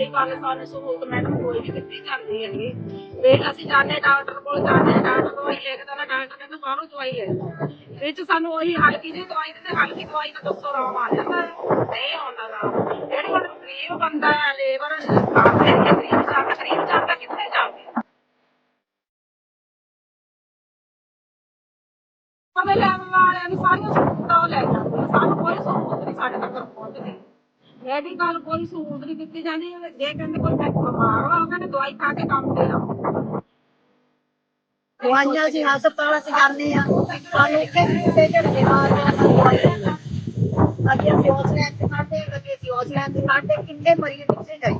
Medical ਸਾਨੂੰ ਸਹੂਲਤ madam ਕੋਈ ਵੀ ਦਿੱਤੀ ਜਾਂਦੀ ਹੈਗੀ। ਵੀ ਅਸੀਂ ਜਾਂਦੇ ਡਾਕਟਰ ਕੋਲ, ਜਾਂਦੇ ਡਾਕਟਰ ਦਵਾਈ ਲਿਖਦਾ ਨਾ ਡਾਕਟਰ ਕਹਿੰਦਾ ਬਾਹਰੋਂ ਦਵਾਈ ਲੈ ਵਿੱਚ ਸਾਨੂੰ ਉਹੀ ਹਲਕੀ ਜਿਹੀ ਦਵਾਈ ਤੇ ਹਲਕੀ ਦਵਾਈ ਨਾਲ 200 ਆਰਾਮ ਆ ਜਾਂਦਾ ਨਹੀਂ ਆਉਂਦਾ ਗਾ ਜਿਹੜੀ ਹੁਣ ਗਰੀਬ ਬੰਦਾ ਹੈ, ਲੇਬਰ ਆਪੇ ਗਰੀਬ ਜਾਂਦਾ ਗਰੀਬ ਜਾਂਦਾ ਕਿੱਥੇ ਜਾਵੇ ਅਵੇ ਵਾਲਿਆਂ ਨੂੰ ਸਾਰੀਆਂ ਸਹੂਲਤਾਂ ਲੈ ਜਾਂਦੇ ਸਾਨੂੰ ਕੋਈ ਸਹੂਲਤ ਨਹੀਂ ਸਾਡੇ ਤੱਕ ਪਹੁੰਚਦੀ। ਮੈਡੀਕਲ ਕੋਈ ਸਹੂਲਤ ਨਹੀਂ ਦਿੱਤੀ ਜਾਂਦੀ, ਜੇ ਕਹਿੰਦੇ ਕੋਈ ਮੈਂ ਬਿਮਾਰ ਹੋ ਕਹਿੰਦੇ ਦਵਾਈ ਖਾ ਕੇ ਕੰਮ ਤੇ ਆਓ। ਦਵਾਈਆਂ ਅਸੀਂ ਹਸਪਤਾਲਾਂ 'ਚ ਜਾਂਦੇ ਆ ਸਾਨੂੰ ਇੱਥੇ ਵੀ ਜਿਹੜੇ ਬਿਮਾਰ ਨੇ ਉਹਨਾਂ ਨੂੰ ਦਵਾਈ ਦਿੰਦੇ ਆ। ਅੱਗੇ ਅਸੀਂ ਹੌਸਲਿਆਂ ਤੇ ਸਾਡੇ ਅੱਗੇ ਅਸੀਂ ਹੌਸਲਿਆਂ ਤੇ ਸਾਡੇ ਕਿੰਨੇ ਮਰੀਜ਼ ਕਿੱਥੇ ਗਏ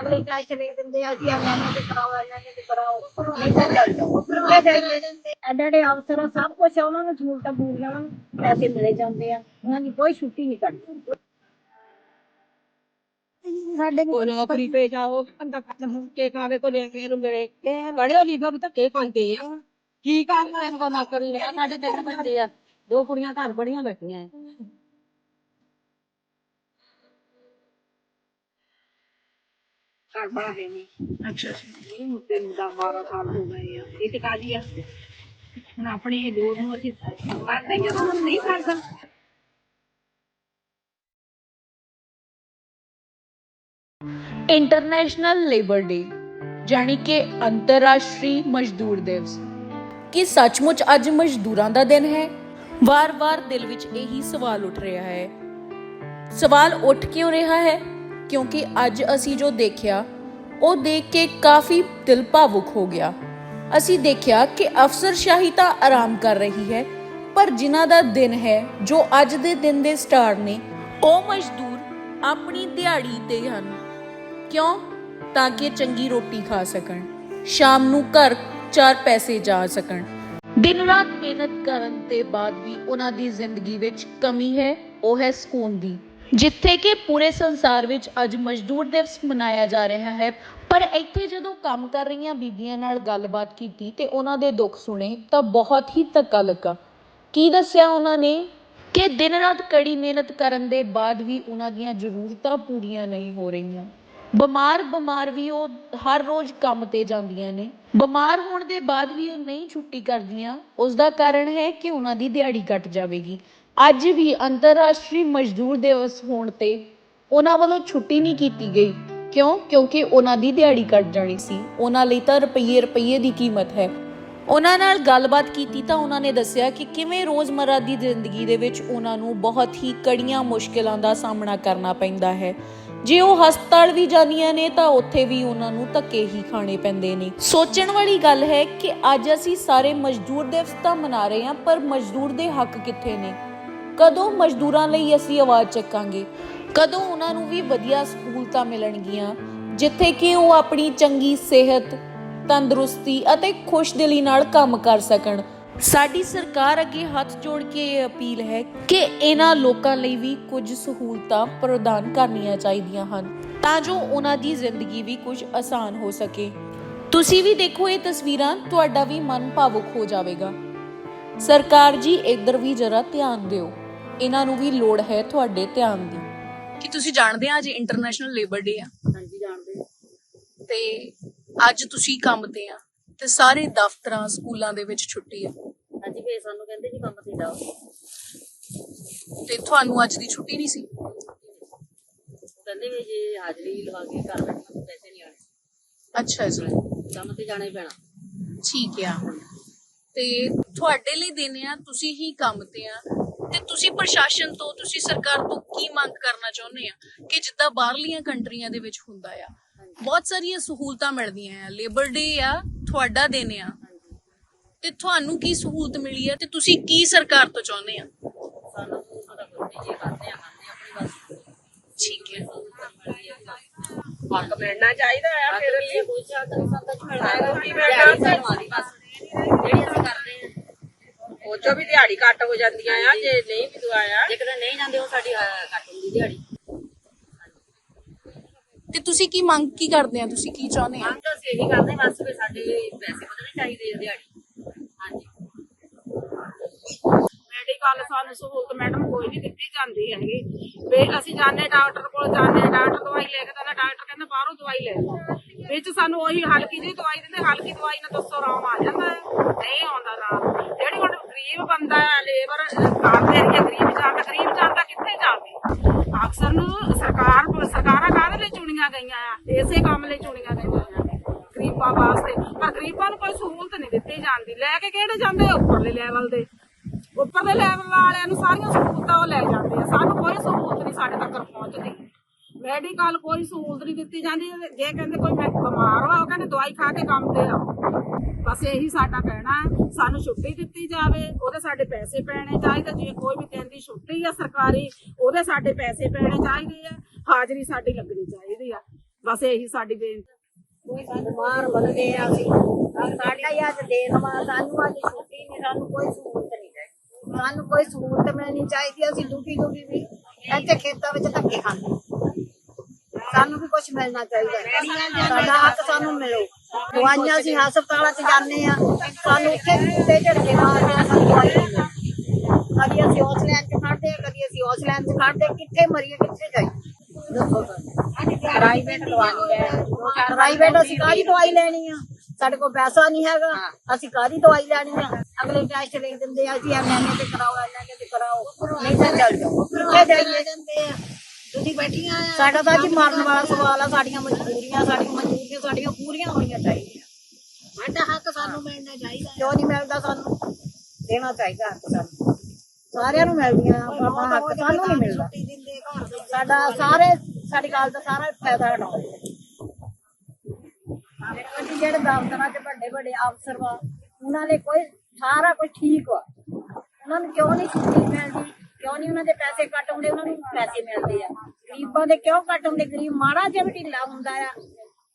ਅਗਲੇ ਟੈਸਟ ਦੇ ਦਿੰਦੇ ਆ ਅਸੀਂ ਇਹਨਾਂ ਨੂੰ ਕਰਾਓ ਇਹਨਾਂ ਨੂੰ ਕਰਾਓ ਨਹੀਂ ਤਾਂ ਚੱਲ ਜਾਓ ਇਹ ਦੇ ਦਿੰਦੇ ਐਡੇ ਅਫਸਰ ਆ, ਸਭ ਕੁਝ ਉਹਨਾਂ ਨੂੰ ਸਹੂਲਤਾਂ ਪੂਰੀਆਂ ਉਹਨਾਂ ਨੂੰ ਪੈਸੇ ਮਿਲੇ ਜਾਂਦੇ ਆ ਉਹਨਾਂ ਦੀ ਕੋਈ ਛੁੱਟੀ ਨਹੀਂ ਕਰਦੀ ਸਾਡੇ ਕੋਈ ਨੌਕਰੀ ਤੇ ਜਾਓ ਬੰਦਾ ਖਤਮ ਕੇ ਖਾਵੇ ਕੋ ਲੈ ਕੇ ਮੇਰੇ ਇਹ ਬੜੇ ਲੀਡਰ ਤਾਂ ਕੇ ਖਾਂਦੇ ਆ ਕੀ ਕਰਨਾ ਇਹਨਾਂ ਕੋਲ ਨੌਕਰੀ ਲੈ ਸਾਡੇ ਤਿੰਨ ਬੱਚੇ ਆ ਦੋ ਕੁੜੀਆਂ ਘਰ ਬੜੀਆਂ ਬੈਠੀਆਂ ਘਰ ਬੜਾ ਹੈ ਨਹੀਂ। ਅੱਛਾ ਅੱਛਾ। ਇਹ ਮੁੱਦੇ ਨੂੰ ਦਾ 12 ਸਾਲ ਹੋ ਗਏ ਆ। ਇਹ ਤੇ ਕਾਜੀ ਆ? ਹੁਣ ਆਪਣੇ ਇਹ ਦੂਰ ਨੂੰ ਅਸੀਂ ਕਰਦੇ ਜਦੋਂ ਹੁਣ ਨਹੀਂ ਕਰਦਾ। ਇੰਟਰਨੈਸ਼ਨਲ ਲੇਬਰ ਡੇ ਜਾਣੀ ਕਿ ਅੰਤਰਰਾਸ਼ਟਰੀ ਮਜ਼ਦੂਰ ਦਿਵਸ। ਕੀ ਸੱਚਮੁੱਚ ਅੱਜ ਮਜ਼ਦੂਰਾਂ ਦਾ ਦਿਨ ਹੈ? ਵਾਰ-ਵਾਰ ਦਿਲ ਵਿੱਚ ਇਹੀ ਸਵਾਲ ਉੱਠ ਰਿਹਾ ਹੈ। ਸਵਾਲ ਉੱਠ ਕਿਉਂ ਰਿਹਾ ਹੈ? ਕਿਉਂਕਿ ਅੱਜ ਅਸੀਂ ਜੋ ਦੇਖਿਆ, ਉਹ ਦੇਖ ਕੇ ਕਾਫੀ ਦਿਲ ਭਾਵੁਕ ਹੋ ਗਿਆ। ਅਸੀਂ ਦੇਖਿਆ ਕਿ ਅਫਸਰਸ਼ਾਹੀ ਤਾਂ ਆਰਾਮ ਕਰ ਰਹੀ ਹੈ, ਪਰ ਜਿਨ੍ਹਾਂ ਦਾ ਦਿਨ ਹੈ, ਜੋ ਅੱਜ ਦੇ ਦਿਨ ਦੇ ਸਟਾਰ ਨੇ, ਉਹ ਮਜ਼ਦੂਰ ਆਪਣੀ ਦਿਹਾੜੀ ਤੇ ਹਨ। ਕਿਉਂ? ਤਾਂ ਕਿ ਚੰਗੀ ਰੋਟੀ ਖਾ ਸਕਣ, ਸ਼ਾਮ ਨੂੰ ਘਰ ਚਾਰ ਪੈਸੇ ਜਾ ਸਕਣ। ਦਿਨ ਰਾਤ ਮਿਹਨਤ ਕਰਨ ਦੇ ਬਾਅਦ ਵੀ ਉਹਨਾਂ ਦੀ ਜ਼ਿੰਦਗੀ ਵਿੱਚ ਕਮੀ ਹੈ, ਉਹ ਹੈ ਸਕੂਨ ਦੀ। ਜਿੱਥੇ ਕਿ ਪੂਰੇ ਸੰਸਾਰ ਵਿੱਚ ਅੱਜ ਮਜ਼ਦੂਰ ਦਿਵਸ ਮਨਾਇਆ ਜਾ ਰਿਹਾ ਹੈ। ਪਰ ਇੱਥੇ ਜਦੋਂ ਕੰਮ ਕਰ ਰਹੀਆਂ ਬੀਬੀਆਂ ਨਾਲ ਗੱਲਬਾਤ ਕੀਤੀ ਅਤੇ ਉਹਨਾਂ ਦੇ ਦੁੱਖ ਸੁਣੇ, ਤਾਂ ਬਹੁਤ ਹੀ ਧੱਕਾ ਲੱਗਾ। ਕੀ ਦੱਸਿਆ ਉਹਨਾਂ ਨੇ? ਕਿ ਦਿਨ ਰਾਤ ਕੜੀ ਮਿਹਨਤ ਕਰਨ ਦੇ ਬਾਅਦ ਵੀ ਉਹਨਾਂ ਦੀਆਂ ਜ਼ਰੂਰਤਾਂ ਪੂਰੀਆਂ ਨਹੀਂ ਹੋ ਰਹੀਆਂ। ਬਿਮਾਰ ਬਿਮਾਰ ਵੀ ਉਹ ਹਰ ਰੋਜ਼ ਕੰਮ ਤੇ ਜਾਂਦੀਆਂ ਨੇ। ਬਿਮਾਰ ਹੋਣ ਦੇ ਬਾਅਦ ਵੀ ਉਹ ਨਹੀਂ ਛੁੱਟੀ ਕਰਦੀਆਂ। ਉਸ ਦਾ ਕਾਰਨ ਹੈ ਕਿ ਉਹਨਾਂ ਦੀ ਦਿਹਾੜੀ ਕੱਟ ਜਾਵੇਗੀ। ਅੱਜ ਵੀ ਅੰਤਰਰਾਸ਼ਟਰੀ ਮਜ਼ਦੂਰ ਦਿਵਸ ਹੋਣ ਤੇ ਉਹਨਾਂ ਵੱਲੋਂ ਛੁੱਟੀ ਨਹੀਂ ਕੀਤੀ ਗਈ। ਕਿਉਂ? ਕਿਉਂਕਿ ਉਹਨਾਂ ਦੀ ਦਿਹਾੜੀ ਕੱਟ ਜਾਣੀ ਸੀ। ਉਹਨਾਂ ਲਈ ਤਾਂ ਰੁਪਈਏ ਰੁਪਈਏ ਦੀ ਕੀਮਤ ਹੈ। ਉਹਨਾਂ ਨਾਲ ਗੱਲਬਾਤ ਕੀਤੀ ਤਾਂ ਉਹਨਾਂ ਨੇ ਦੱਸਿਆ ਕਿ ਕਿਵੇਂ ਰੋਜ਼ਮਰਰਾ ਦੀ ਜ਼ਿੰਦਗੀ ਦੇ ਵਿੱਚ ਉਹਨਾਂ ਨੂੰ ਬਹੁਤ ਹੀ ਕੜੀਆਂ ਮੁਸ਼ਕਲਾਂ ਦਾ ਸਾਹਮਣਾ ਕਰਨਾ ਪੈਂਦਾ ਹੈ। ਜੇ ਉਹ ਹਸਪਤਾਲ ਵੀ ਜਾਂਦੀਆਂ ਨੇ ਤਾਂ ਉੱਥੇ ਵੀ ਉਹਨਾਂ ਨੂੰ ਧੱਕੇ ਹੀ ਖਾਣੇ ਪੈਂਦੇ ਨੇ। ਸੋਚਣ ਵਾਲੀ ਗੱਲ ਹੈ ਕਿ ਅੱਜ ਅਸੀਂ ਸਾਰੇ ਮਜ਼ਦੂਰ ਦਿਵਸ ਤਾਂ ਮਨਾ ਰਹੇ ਹਾਂ, ਪਰ ਮਜ਼ਦੂਰ ਦੇ ਹੱਕ ਕਿੱਥੇ ਨੇ? ਕਦੋਂ ਮਜ਼ਦੂਰਾਂ ਲਈ ਅਸੀਂ ਆਵਾਜ਼ ਚੱਕਾਂਗੇ? ਕਦੋਂ ਉਹਨਾਂ ਨੂੰ ਵੀ ਵਧੀਆ ਸਹੂਲਤਾਂ ਮਿਲਣਗੀਆਂ? ਜਿੱਥੇ ਕਿ ਉਹ ਆਪਣੀ ਚੰਗੀ ਸਿਹਤ, ਤੰਦਰੁਸਤੀ ਅਤੇ ਖੁਸ਼ਦਿਲੀ ਨਾਲ ਕੰਮ ਕਰ ਸਕਣ। ਸਾਡੀ ਸਰਕਾਰ ਅੱਗੇ ਹੱਥ ਜੋੜ ਕੇ ਇਹ ਅਪੀਲ ਹੈ ਕਿ ਇਹਨਾਂ ਲੋਕਾਂ ਲਈ ਵੀ ਕੁਝ ਸਹੂਲਤਾਂ ਪ੍ਰਦਾਨ ਕਰਨੀਆਂ ਚਾਹੀਦੀਆਂ ਹਨ, ਤਾਂ ਜੋ ਉਹਨਾਂ ਦੀ ਜ਼ਿੰਦਗੀ ਵੀ ਕੁਝ ਆਸਾਨ ਹੋ ਸਕੇ। ਤੁਸੀਂ ਵੀ ਦੇਖੋ ਇਹ ਤਸਵੀਰਾਂ, ਤੁਹਾਡਾ ਵੀ ਮਨ ਭਾਵੁਕ ਹੋ ਜਾਵੇਗਾ। ਸਰਕਾਰ ਜੀ, ਇੱਧਰ ਵੀ ਜਰਾ ਧਿਆਨ ਦਿਓ। ਇਹਨਾਂ ਨੂੰ ਵੀ ਲੋੜ ਹੈ ਤੁਹਾਡੇ ਧਿਆਨ ਦੀ। ਕਿ ਤੁਸੀਂ ਜਾਣਦੇ ਆ ਅੱਜ ਇੰਟਰਨੈਸ਼ਨਲ ਲੇਬਰ ਡੇ ਆ। ਹਾਂਜੀ ਜਾਣਦੇ ਤੇ ਅੱਜ ਤੁਸੀਂ ਕੰਮ ਤੇ ਆ ਤੇ ਸਾਰੇ ਦਫ਼ਤਰਾਂ ਸਕੂਲਾਂ ਦੇ ਵਿੱਚ ਛੁੱਟੀ ਆ। ਹਾਂਜੀ ਫੇਰ ਸਾਨੂੰ ਕਹਿੰਦੇ ਜੀ ਕੰਮ ਤੇ ਜਾਓ। ਤੇ ਤੁਹਾਨੂੰ ਅੱਜ ਦੀ ਛੁੱਟੀ ਨਹੀਂ ਸੀ? ਕਹਿੰਦੇ ਵੀ ਜੇ ਹਾਜ਼ਰੀ ਲਵਾ ਕੇ ਘਰ ਬੈਠਣਾ ਪੈਸੇ ਨਹੀਂ ਆਣੇ ਅੱਛਾ ਜੀ। ਕੰਮ ਤੇ ਜਾਣਾ ਹੀ ਪੈਣਾ। ਠੀਕ ਆ। ਤੇ ਤੁਹਾਡੇ ਲਈ ਦਿਨ ਆ ਤੁਸੀਂ ਹੀ ਕੰਮ ਤੇ ਆ। ਤੇ ਤੁਸੀਂ ਪ੍ਰਸ਼ਾਸਨ ਤੋਂ ਤੁਸੀਂ ਸਰਕਾਰ ਤੋਂ ਕੀ ਮੰਗ ਕਰਨਾ ਚਾਹੁੰਦੇ ਆ? ਕਿ ਜਿੱਦਾਂ ਬਾਹਰਲੀਆਂ ਕੰਟਰੀਆਂ ਦੇ ਵਿੱਚ ਹੁੰਦਾ ਆ ਬਹੁਤ ਸਾਰੀਆਂ ਸਹੂਲਤਾਂ ਮਿਲਦੀਆਂ ਆ ਲੇਬਰ ਡੇ ਆ ਤੁਹਾਡਾ ਦਿਨ ਆ। ਤੇ ਤੁਹਾਨੂੰ ਕੀ ਸਹੂਲਤ ਮਿਲੀ ਹੈ ਤੇ ਤੁਸੀਂ ਕੀ ਸਰਕਾਰ ਤੋਂ ਚਾਹੁੰਦੇ ਆ? ਸਾਨੂੰ ਸਾਡਾ ਕੁਝ ਨਹੀਂ ਜੇ ਕਰਦੇ ਆ ਆਪਣੀ ਬਸ ਠੀਕ ਹੈ। ਹੱਕ ਮਿਲਣਾ ਚਾਹੀਦਾ ਆ ਫਿਰ ਇਹ ਕੋਈ ਚਾਹਤ ਨਹੀਂ ਸੰਦਾ ਚ ਮਿਲਦਾ ਹੈ ਕੀ ਦਿਹਾੜੀ ਮਿਲਣਾ? ਸਾਨੂੰ ਆਦੀ ਬਸ ਜਿਹੜੀ ਅਸੀਂ ਕਰਦੇ ਆ ਉਹ ਚੋਂ ਵੀ ਦਿਹਾੜੀ ਘੱਟ ਹੋ ਜਾਂਦੀਆਂ ਆ ਜੇ ਨਹੀਂ ਵੀ ਦਵਾਇਆ। ਜੇ ਕਿਤੇ ਨਹੀਂ ਜਾਂਦੇ ਉਹ ਸਾਡੀ ਘੱਟ ਹੁੰਦੀ ਦਿਹਾੜੀ। ਤੇ ਤੁਸੀਂ ਕੀ ਮੰਗ ਕੀ ਕਰਦੇ ਆ? ਤੁਸੀਂ ਕੀ ਚਾਹੁੰਦੇ ਆ? ਮੰਗ ਤਾਂ ਅਸੀਂ ਇਹੀ ਕਰਦੇ ਬਸ ਵੀ ਸਾਡੇ ਪੈਸੇ ਵਧਣੇ ਚਾਹੀਦੇ ਆ ਦਿਹਾੜੀ। ਹਾਂਜੀ। ਮੈਡੀਕਲ ਸਾਨੂੰ ਸਹੂਲਤ ਮੈਡਮ ਕੋਈ ਨਹੀਂ ਦਿੱਤੀ ਜਾਂਦੀ ਹੈਗੀ। ਵੀ ਅਸੀਂ ਜਾਂਦੇ ਡਾਕਟਰ ਕੋਲ ਜਾਂਦੇ ਡਾਕਟਰ ਦਵਾਈ ਲੈ ਕੇ ਤਾਂ ਡਾਕਟਰ ਕਹਿੰਦਾ ਬਾਹਰੋਂ ਦਵਾਈ ਲੈ ਲਓ। ਵਿੱਚ ਸਾਨੂੰ ਉਹੀ ਹਲਕੀ ਜਿਹੀ ਦਵਾਈ ਦਿੰਦੇ ਹਲਕੀ ਦਵਾਈ ਨਾਲ ਦੱਸੋ ਆਰਾਮ ਆ ਜਾਂਦਾ ਨਹੀਂ ਆਉਂਦਾ ਨਾ ਜਿਹੜੀ ਹੁਣ ਗਰੀਬ ਬੰਦਾ ਹੈ, ਲੇਬਰ ਕਰਦੇ ਏਰੀਆ ਗਰੀਬ ਜਾਂਦਾ ਗਰੀਬ ਜਾਂਦਾ ਕਿੱਥੇ ਜਾਵੇ? ਅਕਸਰ ਨੂੰ ਸਰਕਾਰ ਸਰਕਾਰਾਂ ਕਾਹਦੇ ਲਈ ਚੁਣੀਆਂ ਗਈਆਂ ਆ? ਇਸੇ ਕੰਮ ਲਈ ਚੁਣੀਆਂ ਗਈਆਂ ਆ। ਗਰੀਬਾਂ ਵਾਸਤੇ। ਪਰ ਗਰੀਬਾਂ ਨੂੰ ਕੋਈ ਸਹੂਲਤ ਨਹੀਂ ਦਿੱਤੀ ਜਾਂਦੀ। ਲੈ ਕੇ ਕਿਹੜੇ ਜਾਂਦੇ ਉੱਪਰਲੇ ਲੈਵਲ ਦੇ। ਉੱਪਰਲੇ ਲੈਵਲ ਵਾਲਿਆਂ ਨੂੰ ਸਾਰੀਆਂ ਸਹੂਲਤਾਂ ਉਹ ਲੈ ਜਾਂਦੇ ਆ। ਸਾਨੂੰ ਕੋਈ ਸਹੂਲਤ ਨਹੀਂ ਸਾਡੇ ਤੱਕ ਪਹੁੰਚਦੀ। ਮੈਡੀਕਲ ਕੋਈ ਸਹੂਲਤ ਨਹੀਂ ਦਿੱਤੀ ਜਾਂਦੀ। ਜੇ ਕਹਿੰਦੇ ਕੋਈ ਬਿਮਾਰ ਹੋਇਆ ਉਹ ਕਹਿੰਦੇ ਦਵਾਈ ਖਾ ਕੇ ਕੰਮ ਤੇ ਆਓ ਬਸ ਇਹੀ ਸਾਡਾ ਕਹਿਣਾ ਹੈ, ਸਾਨੂੰ ਛੁੱਟੀ ਦਿੱਤੀ ਜਾਵੇ, ਉਹਦੇ ਸਾਡੇ ਪੈਸੇ ਪੈਣੇ ਚਾਹੀਦੇ। ਜੇ ਕੋਈ ਵੀ ਦਿਨ ਛੁੱਟੀ ਆ ਸਰਕਾਰੀ, ਉਹਦੇ ਸਾਡੇ ਪੈਸੇ ਪੈਣੇ ਚਾਹੀਦੇ ਆ। ਹਾਜ਼ਰੀ ਸਾਡੀ ਲੱਗਣੀ ਚਾਹੀਦੀ ਆ। ਬਸ ਇਹੀ ਸਾਡੀ ਬੇਨਤੀ ਬਿਮਾਰ ਬੰਦੇ ਆ ਅਸੀਂ। ਸਾਡਾ ਹੀ ਅੱਜ ਦੇਣ ਸਾਨੂੰ ਅੱਜ ਛੁੱਟੀ ਨਹੀਂ, ਸਾਨੂੰ ਕੋਈ ਸਹੂਲਤ ਨਹੀਂ ਸਾਨੂੰ ਕੋਈ ਸਹੂਲਤ ਮਿਲਣੀ ਚਾਹੀਦੀ, ਅਸੀਂ ਦੁਖੀ ਦੁਖੀ ਵੀ ਇੱਥੇ ਖੇਤਾਂ ਵਿੱਚ ਧੱਕੇ ਖਾਂਦੇ। ਸਾਨੂੰ ਵੀ ਕੁਝ ਮਿਲਣਾ ਚਾਹੀਦਾ ਹੈ। ਸਾਡਾ ਹੱਕ ਸਾਨੂੰ ਮਿਲੋ। ਦਵਾਈਆਂ ਅਸੀਂ ਹਸਪਤਾਲਾਂ 'ਚ ਜਾਂਦੇ ਆ ਸਾਨੂੰ ਉੱਥੇ ਕੁੱਤੇ ਝੜਕੇ ਮਾਰਦੇ ਆ ਸਾਨੂੰ ਦਵਾਈ ਨਹੀਂ ਮਿਲਦੀ ਕਦੀ ਅਸੀਂ ਉਸ ਲੈਣ 'ਚ ਖੜਦੇ ਆ ਕਦੀ ਅਸੀਂ ਉਸ ਲੈਣ 'ਚ ਖੜਦੇ ਆ। ਕਿੱਥੇ ਮਰੀਏ ਕਿੱਥੇ ਜਾਈਏ? ਦੱਸੋ ਪ੍ਰਾਈਵੇਟ ਦਵਾਈ ਹੈ। ਪ੍ਰਾਈਵੇਟ ਅਸੀਂ ਕਾਹਦੀ ਦਵਾਈ ਲੈਣੀ ਆ? ਸਾਡੇ ਕੋਲ ਪੈਸਾ ਨਹੀਂ ਹੈਗਾ। ਅਸੀਂ ਕਾਹਦੀ ਦਵਾਈ ਲੈਣੀ ਆ? ਅਗਲੇ ਟੈਸਟ ਲਿਖ ਦਿੰਦੇ ਆ ਜੀ ਐਮਐਨਏ ਤੇ ਕਰਾਓ ਐਮਐਨਏ ਤੇ ਕਰਾਓ। ਨਹੀਂ ਤਾਂ ਚੱਲ ਜਾਓ। ਕਿੱਥੇ ਜਾਈਏ? ਜਾਂਦੇ ਆ ਤੁਸੀਂ ਬੈਠੀਆਂ ਆ ਸਾਡਾ ਤਾਂ ਜੀ ਮਰਨ ਵਾਲਾ ਸਵਾਲ ਆ ਸਾਡੀਆਂ ਮਜਬੂਰੀਆਂ ਸਾਡੀਆਂ ਮਜਬੂਰੀਆਂ ਸਾਡੀਆਂ ਪੂਰੀਆਂ ਹੋਣੀਆਂ ਚਾਹੀਦੀਆਂ। ਸਾਡਾ ਹੱਕ ਸਾਨੂੰ ਮਿਲਣਾ ਚਾਹੀਦਾ। ਕਿਉਂ ਨਹੀਂ ਮਿਲਦਾ ਸਾਨੂੰ? ਦੇਣਾ ਚਾਹੀਦਾ ਹੱਕ ਸਾਨੂੰ। ਸਾਰਿਆਂ ਨੂੰ ਮਿਲਦੀਆਂ ਆਪਣਾ ਹੱਕ ਸਾਨੂੰ ਨਹੀਂ ਮਿਲਦਾ। ਸਾਡਾ ਸਾਰੇ ਸਾਡੀ ਗੱਲ ਦਾ ਸਾਰਾ ਫਾਇਦਾ ਉਠਾਉਂਦੇ ਅਸੀਂ ਜਿਹੜੇ ਦਫ਼ਤਰਾਂ 'ਚ ਵੱਡੇ ਵੱਡੇ ਅਫਸਰ ਵਾ ਉਹਨਾਂ ਦੇ ਕੋਈ ਸਾਰਾ ਕੁਝ ਠੀਕ ਵਾ। ਉਹਨਾਂ ਨੂੰ ਕਿਉਂ ਨਹੀਂ ਛੁੱਟੀ ਮਿਲਦੀ? ਕਿਉਂ ਨਹੀਂ ਉਹਨਾਂ ਦੇ ਪੈਸੇ ਕੱਟ ਹੁੰਦੇ ਉਹਨਾਂ ਨੂੰ ਪੈਸੇ ਮਿਲਦੇ ਆ। ਗਰੀਬਾਂ ਦੇ ਕਿਉਂ ਕੱਟ ਹੁੰਦੇ ਗਰੀਬ ਮਾੜਾ ਜਿਹਾ ਵੀ ਢਿੱਲਾ ਹੁੰਦਾ ਆ।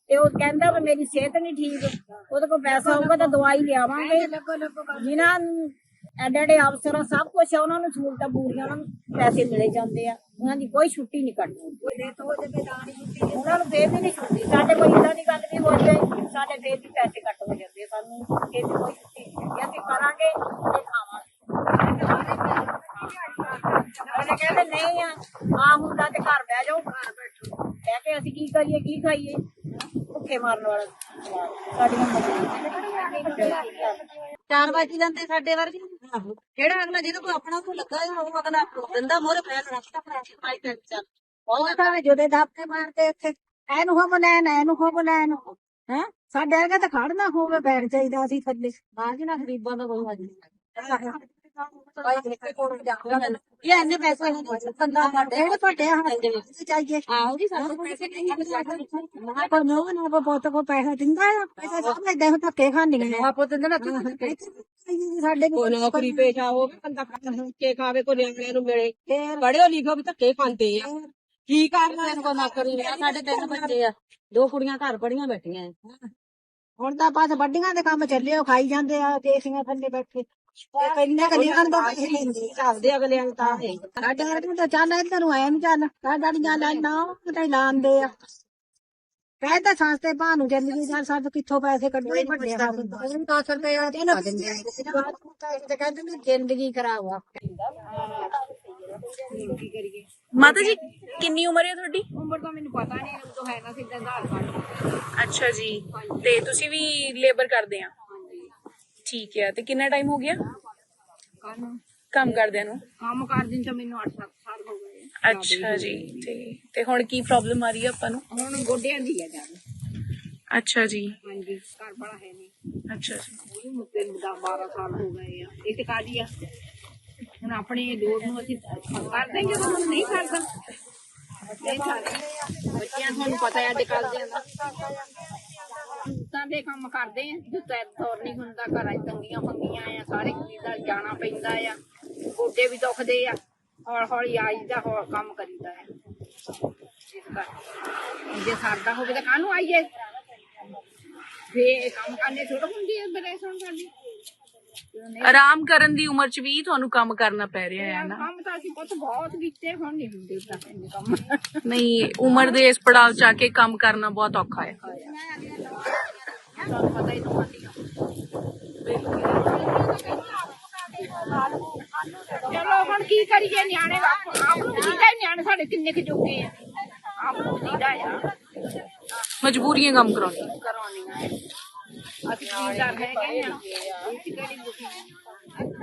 ਤੇ ਉਹ ਕਹਿੰਦਾ ਵੀ ਮੇਰੀ ਸਿਹਤ ਨਹੀਂ ਠੀਕ। ਉਹਦੇ ਕੋਲ ਪੈਸਾ ਹੋਊਗਾ ਤਾਂ ਦਵਾਈ ਲਿਆਵਾਂਗੇ। ਜਿਨ੍ਹਾਂ ਐਡੇ ਐਡੇ ਅਫਸਰ ਸਭ ਕੁਝ ਆ, ਉਹਨਾਂ ਨੂੰ ਸਹੂਲਤਾਂ ਪੂਰੀਆਂ, ਉਹਨਾਂ ਨੂੰ ਪੈਸੇ ਮਿਲੇ ਜਾਂਦੇ ਆ। ਉਹਨਾਂ ਦੀ ਕੋਈ ਛੁੱਟੀ ਨਹੀਂ ਕੱਟਦੀ ਉਹਨਾਂ ਨੂੰ ਫੇਰ ਵੀ ਨਹੀਂ ਛੁੱਟੀ। ਸਾਡੇ ਕੋਲ ਇਦਾਂ ਦੀ ਗੱਲ ਵੀ ਹੋ ਜਾਏ ਸਾਡੇ ਫੇਰ ਵੀ ਪੈਸੇ ਕੱਟ ਹੋ ਜਾਂਦੇ ਆ। ਸਾਨੂੰ ਇਹ ਵੀ ਕੋਈ ਛੁੱਟੀ ਨਹੀਂ ਹੈਗੀ। ਅਸੀਂ ਕਰਾਂਗੇ ਤੇ ਖਾਵਾਂਗੇ ਉਹਨੇ ਕਹਿੰਦੇ ਨਹੀਂ ਆ ਆ ਹੁੰਦਾ ਤੇ ਘਰ ਬਹਿ ਜਾਓ ਘਰ ਬੈਠੋ ਕਹਿ ਕੇ ਅਸੀਂ ਕੀ ਕਰੀਏ ਕੀ ਖਾਈਏ ਭੁੱਖੇ ਮਾਰਨ ਵਾਲਾ ਸਾਡੀਆਂ ਮਜਬੂਰੀਆਂ ਚਾਰ ਵਜੇ ਜਾਂਦੇ ਸਾਡੇ ਵਰਗੇ। ਕਿਹੜਾ ਅਗਲਾ ਜਿਹਦੇ ਕੋਲ ਆਪਣਾ ਕੋਈ ਲੱਗਾ ਹੈ ਉਹ ਅਗਲਾ ਦਿੰਦਾ ਮੋਰੇ ਫੈਲ ਰੱਖਦਾ ਪ੍ਰਾਈਸ ਤੇ ਚੱਲ। ਉਹ ਤਾਂ ਜੁਦੇ ਦਾਪੇ ਮਾਰਦੇ ਇੱਥੇ। ਐਨੂੰ ਹੋ ਬਲੈਨ ਐਨੂੰ ਹੋ ਲੈਣ। ਹੈ? ਸਾਡੇ ਵਰਗੇ ਤਾਂ ਖੜਨਾ ਹੋਵੇ, ਬੈਠ ਜਾਈਦਾ ਅਸੀਂ ਥੱਲੇ। ਬਾਅਦ ਨਾ ਗਰੀਬਾਂ ਦਾ ਬਹੁਤ ਵਾਜੀ ਇਹ ਇੰਨੇ ਪੈਸੇ ਨਹੀਂ ਕੰਦਾ ਸਾਡੇ ਜਿਹੜੇ ਵੱਡੇ ਹੱਥ ਚਾਹੀਏ। ਆਹੋ ਜੀ ਸਾਡੇ ਕੋਲ ਪੈਸੇ ਨਹੀਂ ਨਾ ਪਰ ਨੋ ਨਾ ਬਹੁਤ ਕੋ ਪੈਸਾ ਦਿੰਦਾ ਆ। ਪੈਸਾ ਸਭ ਇਦਾਂ ਹੀ ਧੱਕੇ ਖਾਣੀਆਂ ਆਪੋ ਦਿੰਦੇ ਨਾ ਸਾਡੇ ਕੋਈ ਨੌਕਰੀ ਪੇਸ਼ਾ ਹੋ ਬੰਦਾ ਕੇ ਖਾਵੇ ਕੋਈ ਨਿਆਣਿਆਂ ਨੂੰ ਮਿਲੇ। ਪੜਿਓ ਲਿਖੋ ਵੀ ਧੱਕੇ ਖਾਂਦੇ ਆ। ਕੀ ਕਰਨਾ ਇਹਨਾਂ ਕੋ ਨੌਕਰੀ ਸਾਡੇ ਤਿੰਨ ਬੱਚੇ ਆ। ਦੋ ਕੁੜੀਆਂ ਘਰ ਪੜੀਆਂ ਬੈਠੀਆਂ। ਹੁਣ ਤਾਂ ਬਸ ਵੱਡੀਆਂ ਦੇ ਕੰਮ ਚੱਲੇ ਉਹ ਖਾਈ ਜਾਂਦੇ ਆ ਦੇਸੀਆਂ ਥੱਲੇ ਬੈਠੇ। ਤੇ ਕਿੰਨੇ ਕਲੀਆਂ ਤੋਂ ਪੈਸੇ ਲੈਂਦੇ ਆ। ਚੱਲਦੇ ਅਗਲੇ ਨੂੰ ਤਾਂ ਹੈ ਸਾਡੇ ਵਰਗੇ ਤਾਂ ਚੱਲ ਇੱਧਰ ਨੂੰ ਆਇਆ ਨੀ ਚੱਲ ਸਾਡਾ ਨੀ ਚੱਲ ਨਾ ਪਤਾ ਹੀ ਲਾਉਂਦੇ ਆ ਕਹਿ ਤਾਂ ਸੰਸਤੇ ਭਾਅ ਨੂੰ ਚੱਲੀ ਚੱਲ ਸਾਡੇ ਕਿੱਥੋਂ ਪੈਸੇ ਕੱਢਣੇ ਵੱਡੇ ਆ ਉਹਨੂੰ 10 ਰੁਪਏ ਆ ਇਹਨਾਂ ਦਿੰਦੇ ਆ ਤੇ ਕਹਿੰਦੇ ਨੇ ਜ਼ਿੰਦਗੀ ਖਰਾਬ ਆ ਮਾਤਾ ਜੀ ਕਿੰਨੀ ਉਮਰ ਹੈ ਤੁਹਾਡੀ ਉਮਰ ਤਾਂ ਮੈਨੂੰ ਪਤਾ ਨਹੀਂ ਹੈ ਨਾ ਸਿੱਧਾ ਆਧਾਰ ਕਾਰਡ ਅੱਛਾ ਜੀ ਤੇ ਤੁਸੀਂ ਵੀ ਲੇਬਰ ਕਰਦੇ ਆ ਠੀਕ ਹੈ ਤੇ ਕਿੰਨਾ ਟਾਈਮ ਹੋ ਗਿਆ? ਕੰਮ। ਕੰਮ ਕਰਦਿਆਂ ਨੂੰ? ਕੰਮ ਕਰਦੇ ਤਾਂ ਮੈਨੂੰ 8-7 ਸਾਲ ਹੋ ਗਏ। ਅੱਛਾ ਜੀ ਤੇ ਤੇ ਹੁਣ ਕੀ ਪ੍ਰੋਬਲਮ ਆ ਰਹੀ ਹੈ ਆਪਾਂ ਨੂੰ? ਹੁਣ ਗੋਡਿਆਂ ਦੀ ਆ ਜਾਨ। ਅੱਛਾ ਜੀ। ਹਾਂਜੀ ਘਰ ਬੜਾ ਹੈ ਨਹੀਂ। ਅੱਛਾ ਜੀ। ਉਹ ਮੁੱਦੇ ਨੂੰ 10 12 ਸਾਲ ਹੋ ਗਏ ਆ। ਇਹ ਤੇ ਕਾਦੀ ਆ? ਹੁਣ ਆਪਣੇ ਲੋੜ ਨੂੰ ਅਸੀਂ ਕਰ ਦੇਂਗੇ ਤਾਂ ਹੁਣ ਨਹੀਂ ਕਰਦਾ। ਬੱਚਿਆਂ ਨੂੰ ਤੁਹਾਨੂੰ ਪਤਾ ਹੈ ਅੱਜ ਕੱਲ ਦੇ। ਦੇ ਕੰਮ ਕਰਦੇ ਆ ਜਿੱਦਾਂ ਦੌਰ ਨਹੀਂ ਹੁੰਦਾ ਘਰਾਂ 'ਚ ਤੰਗੀਆਂ ਫੰਗੀਆਂ ਆ ਸਾਰੇ ਚੀਜ਼ ਦਾ ਜਾਣਾ ਪੈਂਦਾ ਆ ਗੋਡੇ ਵੀ ਦੁਖਦੇ ਆ ਹੌਲੀ ਹੌਲੀ ਆਈਦਾ ਹੋਰ ਕੰਮ ਕਰੀਦਾ ਕਰਕੇ ਜੇ ਸਰਦਾ ਹੋਵੇ ਤਾਂ ਕਾਹਨੂੰ ਆਈਏ? ਫੇ ਕੰਮ ਕਰਨੇ ਛੋਟ ਹੁੰਦੀ ਹੈ ਬਰੇ ਸੁਣ ਸਾਡੀ ਆਰਾਮ ਕਰਨ ਦੀ ਉਮਰ 'ਚ ਵੀ ਤੁਹਾਨੂੰ ਕੰਮ ਕਰਨਾ ਪੈ ਰਿਹਾ ਹੈ ਨਾ? ਕੰਮ ਤਾਂ ਅਸੀਂ ਪੁੱਤ ਬਹੁਤ ਕੀਤੇ ਹੁਣ ਨਹੀਂ ਹੁੰਦੇ ਤਾਂ ਇੰਨੇ ਕੰਮ। ਨਹੀਂ ਉਮਰ ਦੇ ਇਸ ਪੜਾਅ 'ਚ ਆ ਕੇ ਕੰਮ ਕਰਨਾ ਬਹੁਤ ਔਖਾ ਹੈ। ਤੁਹਾਨੂੰ ਪਤਾ ਹੀ ਤਾਂ ਹੁੰਦੀ ਆ ਚਲੋ ਹੁਣ ਕੀ ਕਰੀਏ ਨਿਆਣੇ ਆਪ ਨੂੰ ਨਿਆਣੇ ਸਾਡੇ ਕਿੰਨੇ ਕੁ ਜੋਗੇ ਆ। ਆਪ ਨੂੰ ਦੀਦਾ ਆ ਮਜਬੂਰੀਆਂ ਕੰਮ ਕਰਾਉਣੀਆਂ। ਕਰਾਉਣੀਆਂ। ਅਸੀਂ ਕੀ ਕਰ ਹੈਗੇ ਆ?